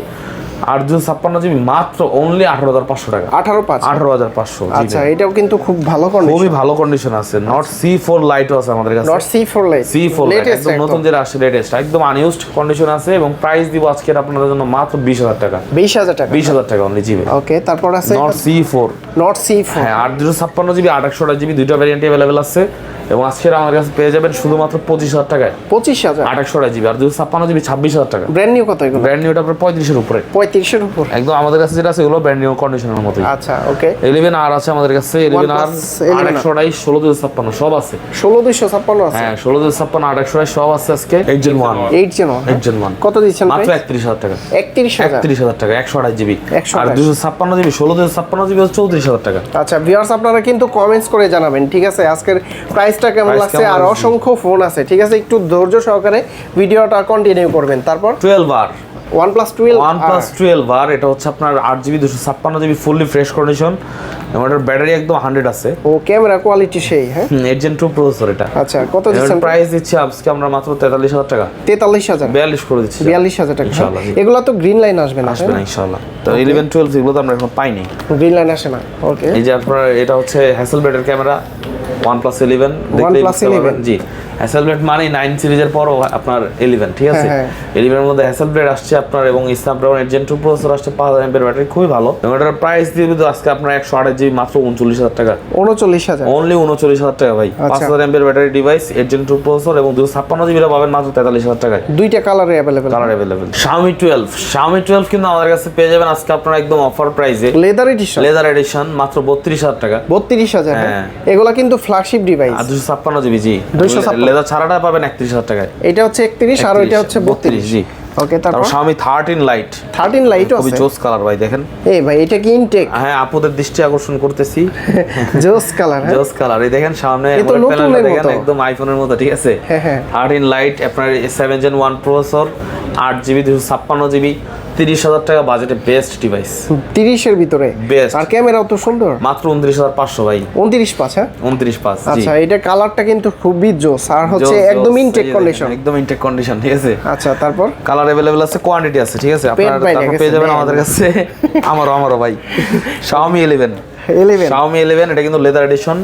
দুশো ছাপ্পান্ন জিবি মাত্র অনলি আঠারো হাজার পাঁচশো টাকা। আঠারো আঠারো হাজার পাঁচশো আচ্ছা এটাও কিন্তু খুব ভালো খুবই ভালো কন্ডিশন আছে। নট সি ফোর লাইটও আছে আমাদের কাছে। Nord C four lite C four latest একদম নতুন যেটা আসছে লেটেস্ট একদম আনইউজড কন্ডিশন আছে এবং প্রাইস দিব আজকের আপনাদের জন্য মাত্র বিশ হাজার টাকা। বিশ হাজার টাকা। বিশ হাজার টাকা অনলি জিবি। ওকে তারপর আছে Nord C four Nord C four হ্যাঁ আট দুশো ছাপ্পান্ন জিবি আট একশো জিবি দুইটা ভ্যারিয়েন্ট অ্যাভেলেবেল আছে। এবং আজকের আমাদের কাছে পেয়ে যাবেন শুধুমাত্র পঁচিশ হাজার টাকায়। পঁচিশ হাজার? আট একশো জিবি আর দুশো ছাপ্পান্ন জিবি ছাব্বিশ হাজার টাকা। ব্র্যান্ড নিউ কত ব্র্যান্ড নিউটা আপনার পঁয়ত্রিশের উপরে। পঁয়ত্রিশের উপর? একদম আমাদের কাছে যেটা আছে এগুলো ব্র্যান্ড নিউ কন্ডিশনের মতোই। আচ্ছা ওকে ইলেভেন আর আছে আমাদের কাছে ইলেভেন আর OnePlus আট 11R একশো আড়াইশ ষোলো দুশো ছাপ্পান্ন সব আছে। ষোলো দুইশো ছাপ্পান্ন আছে? হ্যাঁ ষোলো দুশো ছাপ্পান্ন আট একশো আড়াইশ সব আছে আজকে। Eight Gen one eight Gen one eight Gen one কত দিচ্ছেন মাত্র একত্রিশ হাজার টাকা। একত্রিশ হাজার? একত্রিশ হাজার টাকা একশো আড়াই জিবি। 128 আর দুশো ছাপ্পান্ন জিবি ষোলো দুশো ছাপ্পান্ন জিবি হচ্ছে চৌত্রিশ হাজার টাকা। আচ্ছা ভিউয়ার্স আপনারা কিন্তু কমেন্টস করে জানাবেন ঠিক আছে? আজকের প্রাইসটা কেমন লাগছে? আর অসংখ্য ফোন আছে ঠিক আছে? একটু ধৈর্য সহকারে ভিডিওটা কন্টিনিউ করবেন। তারপর? Twelve R one plus twelve one R এটা হচ্ছে আপনার আট জিবি দুশো ছাপ্পান্ন জিবি ফুললি ফ্রেশ কন্ডিশন এটার ব্যাটারি একদম হান্ড্রেড আছে। ও ক্যামেরা কোয়ালিটি সেই হ্যাঁ? প্রসেসর এটা। আচ্ছা কত দিচ্ছেন? প্রাইস দিচ্ছি আজকে আমরা মাত্র তেতাল্লিশ হাজার টাকা। তেতাল্লিশ হাজার। বিয়াল্লিশ করে দিচ্ছি। টাকা ইনশাআল্লাহ, এগুলো তো গ্রিন লাইন আসবে না আসবে তো এগুলো তো আমরা এখন পাইনি। গ্রিন লাইন আসে না ওকে এই যে আপনার এটা হচ্ছে ক্যামেরা প্লাস ইলেভেন দেখলেই OnePlus বুঝতে পারবেন। জি। হ্যাসেলব্লেড মানে নাইন সিরিজের পরও আপনার ইলেভেন ঠিক আছে? হ্যাঁ, ইলেভেনের মধ্যে হ্যাসেলব্লেড আসছে আপনার এবং স্ন্যাপড্রাগন এর জেন টু প্রসেসর আসছে পাঁচ হাজার এমপের ব্যাটারি খুবই ভালো। এবং এটার প্রাইস দিয়ে কিন্তু আজকে আপনার একশো আঠাশ জিবি মাত্র উনচল্লিশ হাজার টাকা। উনচল্লিশ হাজার। অনলি উনচল্লিশ হাজার টাকা ভাই। পাঁচ আচ্ছা। হাজার এমপের ব্যাটারি ডিভাইস এর জেন টু প্রসেসর এবং দুশো ছাপ্পান্ন জিবিটা পাবেন মাত্র তেতাল্লিশ হাজার টাকায়। দুইটা কালারে available colour available Xiaomi 12 Xiaomi 12 কিন্তু আমাদের কাছে পেয়ে যাবেন আজকে আপনারা একদম অফার প্রাইসে লেদার এডিশন লেদার এডিশন মাত্র বত্রিশ হাজার টাকা। বত্রিশ হাজার হ্যাঁ। এগুলা কিন্তু ফ্ল্যাগশিপ ডিভাইস দুশো ছাপ্পান্ন জিবি জি। 256 লেদার ছাড়াটা পাবেন একত্রিশ হাজার টাকায়। এটা হচ্ছে একত্রিশ আর ওইটা হচ্ছে বত্রিশ। জি। ওকে তারপর? Xiaomi থার্টিন লাইট থার্টিন লাইটও খুবই আছে। জোস কালার ভাই দেখেন। এই ভাই এটা কি ইনটেক হ্যাঁ আপুদের দৃষ্টি আকর্ষণ করতেছি। জোস কালার হ্যাঁ? জোস কালার এই দেখেন সামনে প্যানেলটা দেখেন একদম আইফোনের মতো ঠিক আছে? হ্যাঁ, হ্যাঁ। থার্টিন লাইট আপনার সেভেন জেন ওয়ান প্রসেসর আট জিবি দুশো ছাপ্পান্ন জিবি তিরিশ হাজার টাকা বাজেটে বেস্ট ডিভাইস তিরিশের ভিতরে Best. আর ক্যামেরাও তো সুন্দর মাত্র উনত্রিশ হাজার পাঁচশো ভাই উনত্রিশ পাঁচ হ্যাঁ উনত্রিশ পাঁচ জি আচ্ছা এটা কালারটা কিন্তু খুবই জোস আর হচ্ছে জোস, একদম জোস, ইনটেক এই যে কন্ডিশন দেখেন, একদম ইনটেক কন্ডিশন ঠিক আছে আচ্ছা তারপর কালার अवेलेबल আছে কোয়ান্টিটি আছে ঠিক আছে আপনারা বাইরে তারপর গেছে, পেয়ে যাবেন man। আমাদের কাছে আমারও আমারও ভাই Xiaomi 11 ইলেভেন Xiaomi 11 এটা কিন্তু লেদার এডিশন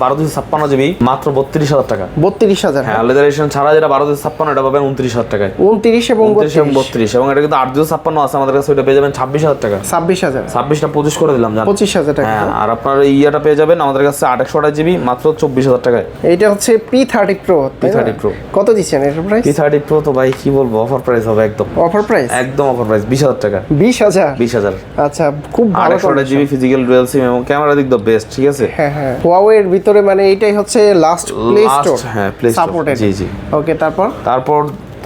বারো দুশো ছাপ্পান্ন জিবি মাত্র বত্রিশ হাজার টাকা। বত্রিশ হাজার হ্যাঁ? লেদার এডিশন ছাড়া যেটা বারো দুশো ছাপ্পান্ন এটা পাবেন উনত্রিশ হাজার টাকায়। উনত্রিশ এবং উনত্রিশ এবং বত্রিশ। বত্রিশ এবং এটা কিন্তু আট দুশো ছাপ্পান্ন আছে আমাদের কাছে ওইটা পেয়ে যাবেন ছাব্বিশ হাজার টাকা। ছাব্বিশ হাজার। ছাব্বিশটা পঁচিশ করে দিলাম জান। পঁচিশ হাজার টাকা। হ্যাঁ আর আপনার এই ইয়েটা পেয়ে যাবেন আমাদের কাছে আটশো আঠাশ জিবি মাত্র চব্বিশ হাজার টাকায়। এইটা হচ্ছে P thirty pro P30 Pro। কত দিচ্ছেন এটার প্রাইস পি থার্টি প্রো তো ভাই কি বলব অফার প্রাইস হবে একদম। অফার প্রাইস একদম অফার প্রাইস বিশ হাজার টাকা। বিশ হাজার? বিশ হাজার। আচ্ছা খুব ভালো আড়াইশো জিবি ফিজিক্যাল ডুয়েল সিম এবং ক্যামেরা দিক বেস্ট ঠিক আছে? হ্যাঁ হ্যাঁ। ভিতরে মানে এইটাই হচ্ছে লাস্ট প্লে স্টোর হ্যাঁ, Store, সাপোর্টেড জি, জি। ওকে তারপর? তারপর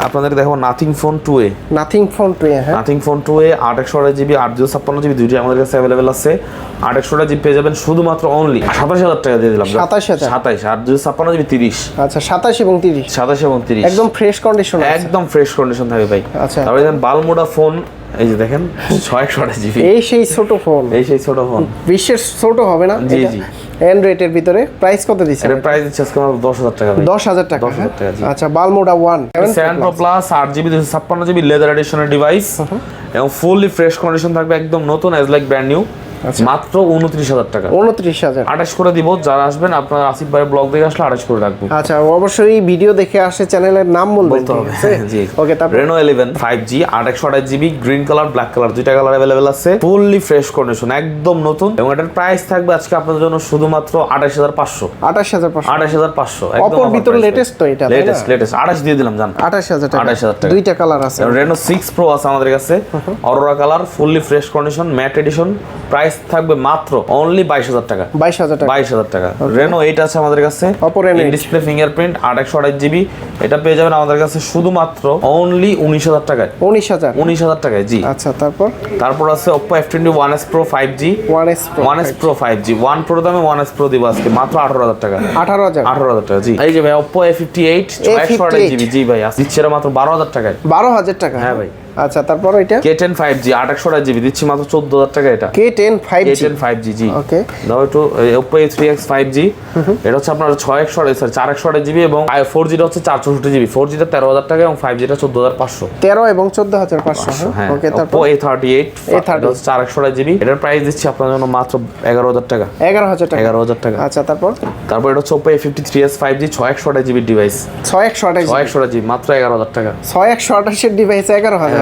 আপনাদের দেখো Nothing phone two A Nothing phone two হ্যাঁ। নাথিং ফোন টু এ আট একশো আড়াই জিবি আট ছাপ্পান্ন জিবি দুইটি আমাদের কাছে অ্যাভেলেবেল আছে। আট একশো জিবি পেয়ে যাবেন শুধুমাত্র অনলি সাতাশ হাজার টাকা দিয়ে দিলাম। 27,000 সাতাইশ আট দুশো ছাপ্পান্ন জিবি তিরিশ। আচ্ছা সাতাশ এবং তিরিশ? সাতাশ এবং তিরিশ। একদম ফ্রেশ কন্ডিশন একদম ফ্রেশ কন্ডিশন থাকবে ভাই। আচ্ছা। তারপরে বালমোডা ফোন এই যে দেখেন ছয় একশো জিবি। এই সেই ছোট ফোন। এই সেই ছোট ফোন। বিশ্বের ছোট হবে না? জি, জি। অ্যান্ড্রয়েডের ভিতরে প্রাইস কত দিচ্ছে? এর প্রাইস দিচ্ছে আজকে আমার দশ হাজার টাকা ভাই। দশ হাজার টাকা 10,000 টাকা, হ্যাঁ? আচ্ছা বালমোডা ওয়ান সেভেন প্রো প্লাস আট জিবি দুশো ছাপ্পান্ন জিবি লেদার এডিশনের ডিভাইস এবং ফুললি ফ্রেশ কন্ডিশন থাকবে একদম নতুন এজ লাইক ব্র্যান্ড নিউ। মাত্র উনত্রিশ হাজার টাকা। উনত্রিশ হাজার। আঠাশ করে দিব যারা আসবেন আপনার আসিফ ভাইয়ের ব্লগ দেখে আসলে আঠাশ করে রাখব। আচ্ছা অবশ্যই ভিডিও দেখে আসে চ্যানেলের নাম বলবেন বলতে হবে। জি। ওকে তারপর রেনো ইলেভেন ফাইভ জি আট একশো আঠাশ GB green colour black colour দুইটা কালার অ্যাভেলেবেল আছে। ফুললি ফ্রেশ কন্ডিশন একদম নতুন। এবং এটার প্রাইস থাকবে আজকে আপনাদের জন্য শুধুমাত্র আঠাশ হাজার পাঁচশো। আঠাশ হাজার পাঁচশো। আঠাশ হাজার পাঁচশো অপর ভিতর latest তো এটা, লেটেস্ট লেটেস্ট আঠাশ দিয়ে দিলাম জান। আঠাশ হাজার টাকা। 28,000 টাকা। দুইটা কালার আছে। রেনো সিক্স প্রো আছে আমাদের কাছে। Aurora colour fully fresh condition matte edition price থাকবে মাত্র অনলি বাইশ হাজার টাকা। বাইশ হাজার টাকা। বাইশ হাজার টাকা। রেনো এইট আছে আমাদের কাছে। Oppo Reno 8 ডিসপ্লে ফিঙ্গারপ্রিন্ট আট একশো আঠাশ জিবি এটা পেয়ে যাবেন আমাদের কাছে শুধুমাত্র অনলি উনিশ হাজার টাকায়। উনিশ হাজার। উনিশ হাজার টাকায় জি। আচ্ছা তারপর? তারপর আছে Oppo F twenty one S pro five G one S pro one S pro five G one pro দামে ওয়ান এস প্রো দিব আজকে মাত্র আঠারো হাজার টাকা। আঠারো হাজার। আঠারো হাজার টাকা জি। এই যে ভাই ওপো এ ফিফটি এইট একশো আঠাশ জিবি জি ভাই দিচ্ছে মাত্র বারো হাজার টাকায়। বারো হাজার টাকা। হ্যাঁ ভাই। আচ্ছা তারপর এটা? কে টেন ফাইভ জি আট একশো আঠাশ জিবি দিচ্ছি মাত্র চোদ্দ হাজার টাকা এটা। কে টেন ফাইভ কে জি। ওকে দাও একটু এক্স ফাইভ জি এটা হচ্ছে আপনার ছয় একশো আঠাশ সরি চার একশো আঠাশ জিবি এবং ফোর জিটা হচ্ছে চার চৌষট্টি জিবি ফোর জিটা তেরো হাজার টাকা এবং ফাইভ জিটা চোদ্দ হাজার পাঁচশো। তেরো এবং চোদ্দ হাজার পাঁচশো হ্যাঁ? ওকে তারপর? এইট A38 হচ্ছে চার একশো আঠাশ জিবি এটার প্রাইস দিচ্ছি আপনার জন্য মাত্র এগারো হাজার টাকা। এগারো হাজার টাকা? এগারো হাজার টাকা। আচ্ছা তারপর? তারপর এটা হচ্ছে ফাইভ জি ছয় একশো আঠাশ ডিভাইস ছয় একশো আঠাশ ছয় একশো আঠাশ জিবি মাত্র এগারো হাজার টাকা। ছয় একশো আঠাশের ডিভাইস এগারো হাজার। 11,000 টাকা, জি।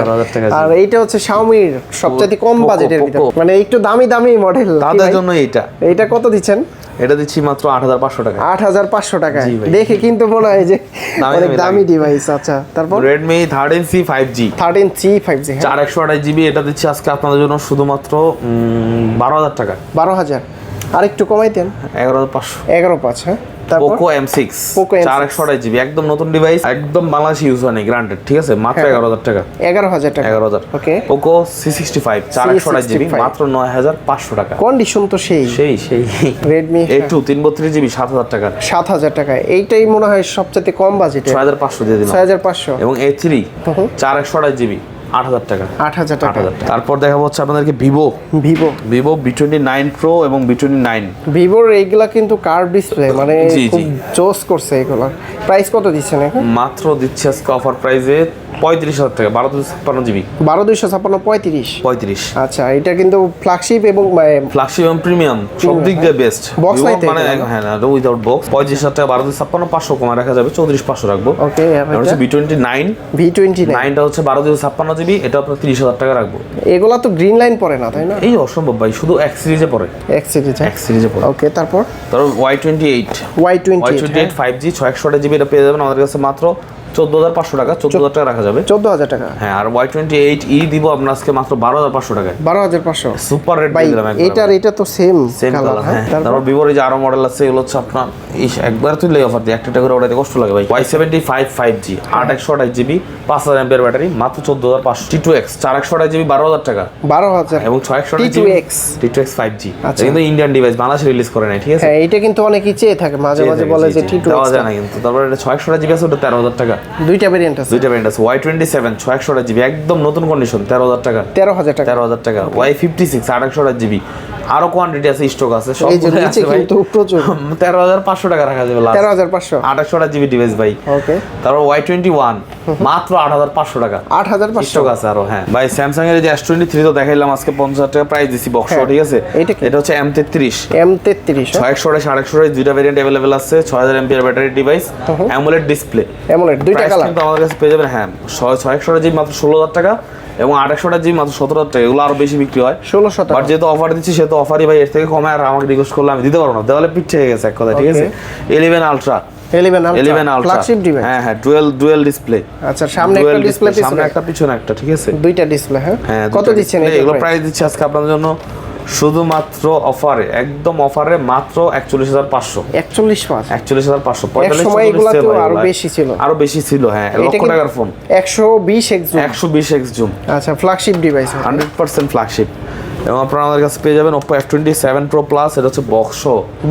আর এইটা হচ্ছে শাওমির সবচেয়ে কম বাজেটের। ভিতরে। মানে একটু দামি দামি মডেল তাদের জন্য এইটা। এইটা কত দিচ্ছেন? এটা দিচ্ছি মাত্র আট হাজার পাঁচশো টাকা। আট হাজার পাঁচশো ভাই। দেখে কিন্তু মনে হয় যে দামি অনেক দামি ডিভাইস আচ্ছা। তারপর? Redmi thirteen C five G thirteen C five G চার একশো আঠাশ জিবি এটা দিচ্ছি আজকে আপনাদের জন্য শুধুমাত্র বারো হাজার টাকা। বারো হাজার। আর একটু কমাই দেন এগারো পাঁচশো। এগারো পাঁচ হ্যাঁ। Poco M six Poco M6 চার একশো জিবি একদম নতুন ডিভাইস একদম বাংলাদেশি ইউজ হয়নি গ্রান্টেড ঠিক আছে? মাত্র হ্যাঁ। এগারো হাজার টাকা। এগারো হাজার টাকা। এগারো হাজার। Okay Poco C sixty five চার একশো জিবি মাত্র নয় হাজার পাঁচশো টাকা। কন্ডিশন তো সেই। সেই সেই। রেডমি এই টু তিন বত্রিশ জিবি সাত হাজার টাকা। সাত হাজার টাকা। এইটাই মনে হয় সবচেয়ে কম বাজেটে ছয় হাজার পাঁচশো দিয়ে দিলাম। ছয় হাজার পাঁচশো। এবং এ থ্রি চার একশো জিবি আট হাজার টাকা। আট হাজার আট টাকা। তারপর দেখাবো হচ্ছে আপনাদেরকে Vivo. Vivo. Vivo V twenty nine pro এবং বি টোয়েন্টি নাইন ভিভোর এইগুলা কিন্তু কার্ভ ডিসপ্লে মানে খুব জোস করছে এগুলা। প্রাইস কত দিচ্ছেন এখন? মাত্র দিচ্ছে আজকে অফার প্রাইসে পঁয়ত্রিশ হাজার টাকা বারো দুশো ছাপ্পান্ন জিবি বারো দুইশো ছাপ্পান্ন পঁয়ত্রিশ। পঁয়ত্রিশ। আচ্ছা এটা কিন্তু ফ্ল্যাগশিপ এবং ফ্ল্যাগশিপ এবং প্রিমিয়াম সব দিক দিয়ে বেস্ট Box নাই মানে হ্যাঁ না উইদাউট বক্স পঁয়ত্রিশ হাজার টাকা বারো দুশো ছাপ্পান্ন পাঁচশো কমা রাখা যাবে চৌত্রিশ পাঁচশো রাখব। ওকে আর হচ্ছে V twenty nine V twenty nine নাইনটা হচ্ছে বারো দুশো ছাপ্পান্ন জিবি এটা আপনার তিরিশ হাজার টাকা রাখব। এগুলা তো গ্রিন লাইন পড়ে না তাই না? এই অসম্ভব ভাই শুধু এক সিরিজে পড়ে এক সিরিজ এক সিরিজে পড়ে ওকে তারপর? তারপর Y twenty eight Y twenty eight five G ছয় একশো জিবি এটা পেয়ে যাবেন আমাদের কাছে মাত্র। চোদ্দ হাজার পাঁচশো টাকা চোদ্দ হাজার টাকা রাখা যাবে। চোদ্দ হাজার টাকা। হ্যাঁ আর ওয়াই টোয়েন্টি এইট ই দিব আপনার আজকে মাত্র বারো হাজার পাঁচশো টাকায়। বারো হাজার পাঁচশো। সুপার রেট ভাই এটার এটা তো সেম সেম কালার হ্যাঁ? তারপর ভিভোর যে আরও মডেল আছে এগুলো হচ্ছে আপনার ইস একবার তুই লেগে অফার দিয়ে একটা একটা করে ওটাতে কষ্ট লাগে ভাই। Y seventy five five G আট একশো আঠাশ জিবি পাঁচ হাজার এমপের ব্যাটারি মাত্র চোদ্দ হাজার পাঁচশো। টি টু এক্স চার একশো আঠাশ জিবি বারো হাজার টাকা। বারো হাজার। এবং ছয় একশো আঠাশ T2X T two X five G আচ্ছা। কিন্তু ইন্ডিয়ান ডিভাইস বাংলাদেশে রিলিজ করে নাই ঠিক আছে? হ্যাঁ এটা কিন্তু অনেকেই চেয়ে থাকে মাঝে মাঝে বলে যে টি টু দেওয়া যায় না কিন্তু। তারপরে এটা ছয় একশো জিবি আছে ওটা তেরো হাজার টাকা। দুইটা ভেরিয়েন্ট আছে। দুইটা ব্র্যান্ড আছে। ওয়াই টোয়েন্টি সেভেন জিবি একদম নতুন কন্ডিশন তেরো হাজার টাকা। তেরো হাজার টাকা। তেরো হাজার টাকা। Y fifty six GB. আরও কোয়ান্টিটি আছে স্টক আছে সব যে নিচে প্রচুর। তেরো হাজার পাঁচশো টাকা রাখা যাবে তেরো হাজার পাঁচশো। জিবি ডিভাইস ভাই। ওকে তারপর ওয়াই টোয়েন্টি ওয়ান মাত্র আট হাজার পাঁচশো টাকা। আট হাজার পাঁচশো। আছে আরও হ্যাঁ। ভাই স্যামসাং এর যে এস টোয়েন্টি থ্রি তো দেখাইলাম আজকে পঞ্চাশ হাজার টাকা প্রাইস দিছি বক্স হ্যাঁ। ঠিক আছে? এটা হচ্ছে এম তেত্রিশ এম তেত্রিশ ছয় একশো সাড়ে একশো দুইটা ভেরিয়েন্ট অ্যাভেলেবেল আছে ছয় হাজার এমপিআর ব্যাটারি ডিভাইস অ্যামোলেড ডিসপ্লে দুইটা কালার কিন্তু আমাদের কাছে পেয়ে যাবেন হ্যাঁ ছয় ছয় একশোটা জিবি মাত্র ষোলো হাজার টাকা এবং আট একশোটা মাত্র সতেরো হাজার টাকা এগুলো আরও বেশি বিক্রি হয়। ষোলোশো টাকা। বাট যেহেতু অফার দিচ্ছি সেহেতু অফারই ভাই এর থেকে কমে আর আমাকে রিকোয়েস্ট করলে আমি দিতে পারব না। দেওয়ালে পিঠ হয়ে গেছে এক কথা ঠিক আছে? Eleven ultra eleven ultra flagship device হ্যাঁ হ্যাঁ ডুয়েল ডুয়েল ডিসপ্লে আচ্ছা সামনে একটা ডিসপ্লে সামনে একটা পিছনে একটা ঠিক আছে? দুইটা ডিসপ্লে হ্যাঁ? হ্যাঁ কত দিচ্ছেন এগুলো প্রাইস দিচ্ছি আজকে আপনাদের জন্য শুধুমাত্র অফারে একদম অফারে মাত্র একচল্লিশ হাজার পাঁচশো। একচল্লিশ একচল্লিশ হাজার পাঁচশো। আরও বেশি ছিল। আরও বেশি ছিল হ্যাঁ লক্ষ টাকার ফোন। একশো বিশ এক্স একশো বিশ এক্স জুম। আচ্ছা flagship device hundred percent flagship এবং আপনারা আমাদের কাছে পেয়ে যাবেন Oppo F twenty seven pro plus এটা হচ্ছে box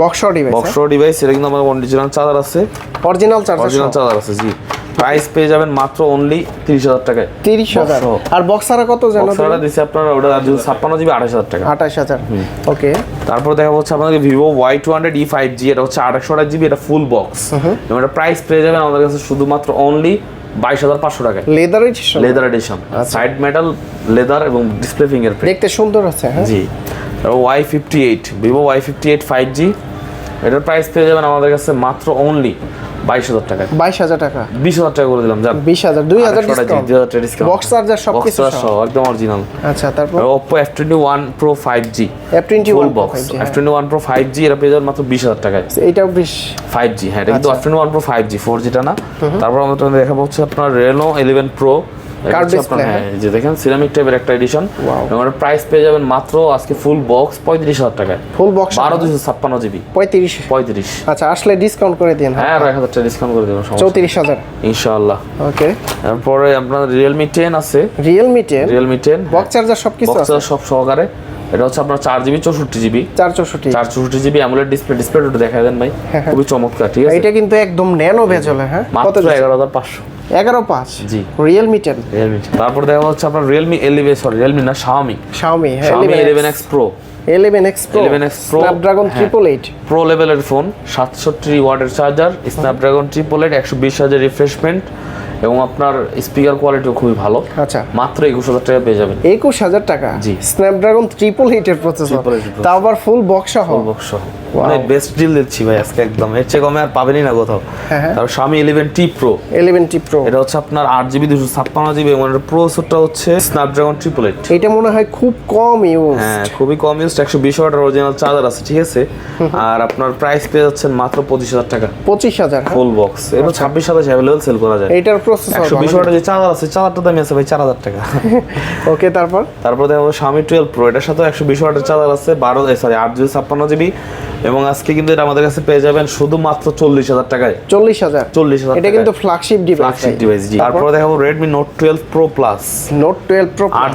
box device box device এটা কিন্তু আমার অরিজিনাল চার্জার আছে। অরিজিনাল চার্জার অরিজিনাল চার্জার আছে জি। প্রাইস পেয়ে যাবেন মাত্র অনলি তিরিশ হাজার টাকায়। তিরিশ হাজার। আর বক্স ছাড়া কত জানো বক্সারটা দিচ্ছে আপনার ওটা ছাপ্পান্ন জিবি আঠাশ হাজার টাকা। আঠাশ হাজার। ওকে। তারপর দেখা হচ্ছে আপনাদের Vivo Y two hundred E five G এটা হচ্ছে আঠাশশো জিবি এটা ফুল বক্স এবং এটা প্রাইস পেয়ে যাবেন আমাদের কাছে শুধুমাত্র অনলি বাইশ হাজার পাঁচশো টাকায়। Leather edition leather edition side metal leather এবং ডিসপ্লে ফিঙ্গারপ্রিন্ট দেখতে সুন্দর আছে হ্যাঁ? জি। Y fifty eight Vivo Y fifty eight five G এটার প্রাইস পেয়ে যাবেন আমাদের কাছে মাত্র অনলি বাইশ হাজার টাকা। বাইশ হাজার টাকা। বিশ হাজার টাকা করে দিলাম যান বিশ হাজার দুই হাজার দুই হাজার ডিসকাউন্ট বক্স চার্জার সব কিছু সহ। একদম অরিজিনাল আচ্ছা তারপর? Oppo F twenty one pro five G F twenty one box F twenty one pro five G এটা পেয়ে যাবেন মাত্র বিশ হাজার টাকায়। বেশ ফাইভ জি হ্যাঁ এটা কিন্তু আচ্ছা। F twenty one pro five G four জিটা না। তারপর আমরা দেখাবো হচ্ছে আপনার রেনো ইলেভেন প্রো হ্যাঁ। এই যে দেখেন সিরামিক টাইপের একটা এডিশন এবং প্রাইস পেয়ে যাবেন মাত্র আজকে ফুল বক্স পঁয়ত্রিশ হাজার টাকায়। ফুল বক্স বারো দুশো ছাপ্পান্ন জিবি পঁয়ত্রিশ। পঁয়ত্রিশ। আচ্ছা আসলে ডিসকাউন্ট করে দিন হ্যাঁ। আর এক হাজার টাকা ডিসকাউন্ট করে দেবো চৌত্রিশ হাজার। ইনশাআল্লাহ। ওকে তারপরে আপনার রিয়েলমি টেন আছে। Realme ten Realme ten box charger সব কিছু আছে? সব সহকারে। এটা হচ্ছে আপনার চার জিবি চৌষট্টি জিবি চার চৌষট্টি। চার চৌষট্টি জিবি অ্যামুলেট ডিসপ্লে দেখা দেন ভাই। হ্যাঁ, হ্যাঁ। খুবই চমৎকার ঠিক আছে? এটা কিন্তু একদম ন্যানো ভেজলে হ্যাঁ? মাত্র এগারো হাজার পাঁচশো। এগারো পাঁচ। জি। রিয়েলমি টেন রিয়েলমি তারপর দেখা হচ্ছে আপনার রিয়েলমি এলিভেন সরি রিয়েলমি না Xiaomi Xiaomi Xiaomi eleven X pro eleven X pro eleven X pro Snapdragon. Triple eight pro লেভেলের ফোন সাতষট্টি ওয়াটের চার্জার স্ন্যাপড্রাগন ট্রিপল এইট একশো বিশ হাজার রিফ্রেশমেন্ট এবং আপনার স্পিকার কোয়ালিটিও খুবই ভালো। আচ্ছা। মাত্র একুশ হাজার টাকা পেয়ে যাবেন। একুশ হাজার টাকা? জি। স্ন্যাপড্রাগন ট্রিপল এইটের প্রসেসর Triple eight এর তা আবার ফুল বক্স সহ? বক্স সহ। মানে বেস্ট ডিল দিচ্ছি ভাই আজকে একদম। এর চেয়ে কমে আর পাবেনই না কোথাও। হ্যাঁ, হ্যাঁ। তারপর স্বামী eleven T pro eleven T pro এটা হচ্ছে আপনার আট জিবি দুশো ছাপ্পান্ন জিবি এবং এটার প্রসেসরটা হচ্ছে স্ন্যাপড্রাগন ট্রিপল এইট এটা মনে হয় খুব কম ইউজ হ্যাঁ খুবই কম ইউজ একশো বিশ ওয়াটের অরিজিনাল চার্জার আছে ঠিক আছে? আর আপনার প্রাইস পেয়ে যাচ্ছেন মাত্র পঁচিশ হাজার টাকা। পঁচিশ হাজার? ফুল বক্স এবার ছাব্বিশ সাতাশ অ্যাভেলেবল সেল করা যায়। এইটার প্রসেসর একশো বিশ ওয়াটের যে চার্জার আছে চার্জারটা দামি আছে ভাই চার হাজার টাকা। ওকে তারপর? তারপর দেখো স্বামী টুয়েলভ প্রো এটার সাথে একশো বিশ ওয়াটের চার্জার আছে বারো সরি আট জিবি ছাপ্পান্ন জিবি এবং আজকে কিন্তু এটা আমাদের কাছে পেয়ে যাবেন শুধুমাত্র চল্লিশ হাজার টাকায়। চল্লিশ হাজার? চল্লিশ হাজার এটা কিন্তু ফ্ল্যাগশিপ ডিভাইস ফ্ল্যাগশিপ জি। তারপরে? দেখাবো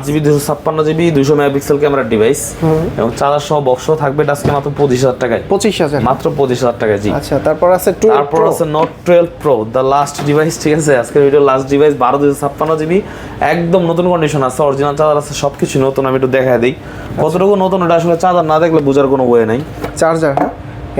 জিবি জিবি মেগাপিক্সেল ক্যামেরার এবং চার্জার সহ বক্স থাকবে এটা আজকে মাত্র পঁচিশ হাজার টাকায়। পঁচিশ হাজার। মাত্র পঁচিশ হাজার টাকায় জি। আচ্ছা তারপর আছে টুয়েলভ তারপর আছে Note twelve pro the last device ঠিক আছে? আজকের ভিডিও লাস্ট ডিভাইস বারো দুশো ছাপ্পান্ন জিবি একদম নতুন কন্ডিশন আছে অরিজিনাল চার্জার আছে সব কিছু নতুন, আমি একটু দেখা দিই। কতটুকু নতুন, এটা আসলে চার্জার না দেখলে বোঝার কোনো ওয়ে নাই। চার্জার হ্যাঁ?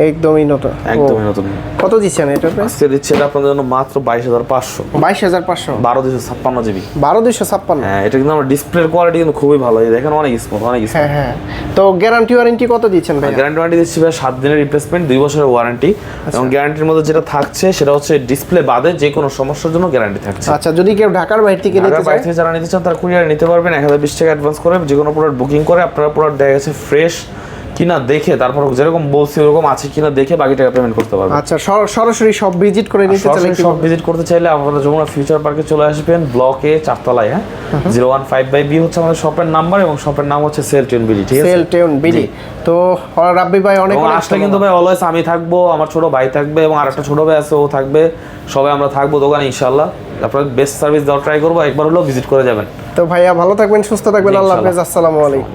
একদমই নতুন। একদমই নতুন। কত দিচ্ছেন এটা আজকে দিচ্ছে এটা আপনাদের জন্য মাত্র বাইশ হাজার পাঁচশো। বাইশ হাজার পাঁচশো। বারো দুশো ছাপ্পান্ন জিবি। বারো দুইশো ছাপ্পান্ন। হ্যাঁ এটা কিন্তু আমার ডিসপ্লের কোয়ালিটি কিন্তু খুবই ভালো। এই দেখেন অনেক স্মুথ অনেক স্মুথ হ্যাঁ হ্যাঁ। তো গ্যারান্টি ওয়ারেন্টি কত দিচ্ছেন ভাই গ্যারান্টি ওয়ারেন্টি দিচ্ছি ভাই সাত দিনের রিপ্লেসমেন্ট দুই বছরের ওয়ারেন্টি এবং গ্যারান্টির মধ্যে যেটা থাকছে সেটা হচ্ছে ডিসপ্লে বাদে যে কোনো সমস্যার জন্য গ্যারান্টি থাকছে। আচ্ছা যদি কেউ ঢাকার বাইরে থেকে নিতে চায় বাইরে থেকে যারা নিতে চান তারা কুরিয়ার নিতে পারবেন। এক হাজার বিশ টাকা অ্যাডভান্স করে। যে কোনো প্রোডাক্ট বুকিং করে আপনারা প্রোডাক্ট দেখা গেছে ফ্রেশ কিনা দেখে তারপর যেরকম বলছি ওরকম আছে কিনা দেখে বাকি টাকা পেমেন্ট করতে পারবেন আচ্ছা সরাসরি সব ভিজিট করে নিতে চাইলে সব ভিজিট করতে চাইলে আপনারা যমুনা ফিউচার পার্কে চলে আসবেন ব্লকে চারতলায় হ্যাঁ? Zero one five by B হচ্ছে আমাদের শপের নাম্বার এবং শপের নাম হচ্ছে সেল টেন বিডি ঠিক আছে? সেল টেন বিডি তো রাব্বি ভাই অনেক আসলে কিন্তু ভাই অলওয়েজ আমি থাকব আমার ছোট ভাই থাকবে এবং আরেকটা ছোট ভাই আছে ও থাকবে। সবাই আমরা থাকব দোকানে ইনশাল্লাহ আপনার বেস্ট সার্ভিস দেওয়ার ট্রাই করব একবার হলেও ভিজিট করে যাবেন। তো ভাইয়া ভালো থাকবেন সুস্থ থাকবেন আল্লাহ। হাফেজ আসসালামু আলাইকুম।